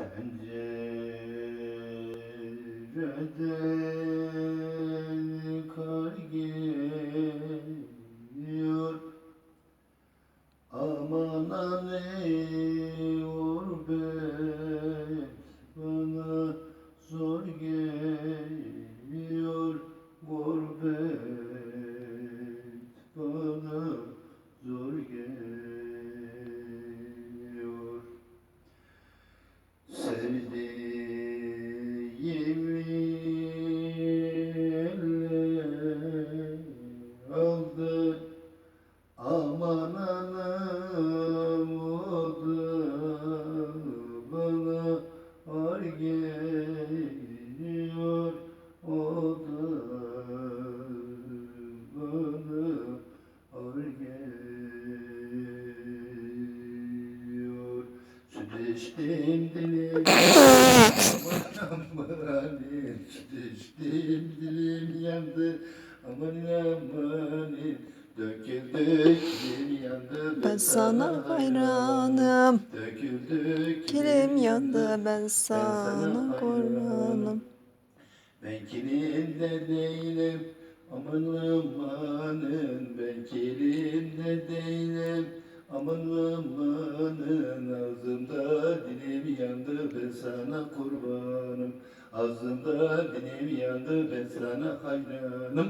Pencereden kar geliyor. Aman ey gurbet bana zor geliyor. Gurbet bana zor geliyor aldı Aman anam o da bana ar geliyor. O da bana ar geliyor. Süt içtim dilim Aman aman Süt içtim dilim yandı Ben sana hayranım. Kilim yandı ben sana kurbanım. Ben kilimde değilim Aman amanın Ben kilimde değilim Aman amanın Ağzımda dilim yandı Ben sana kurbanım. Ağzımda dilim yandı Ben sana hayranım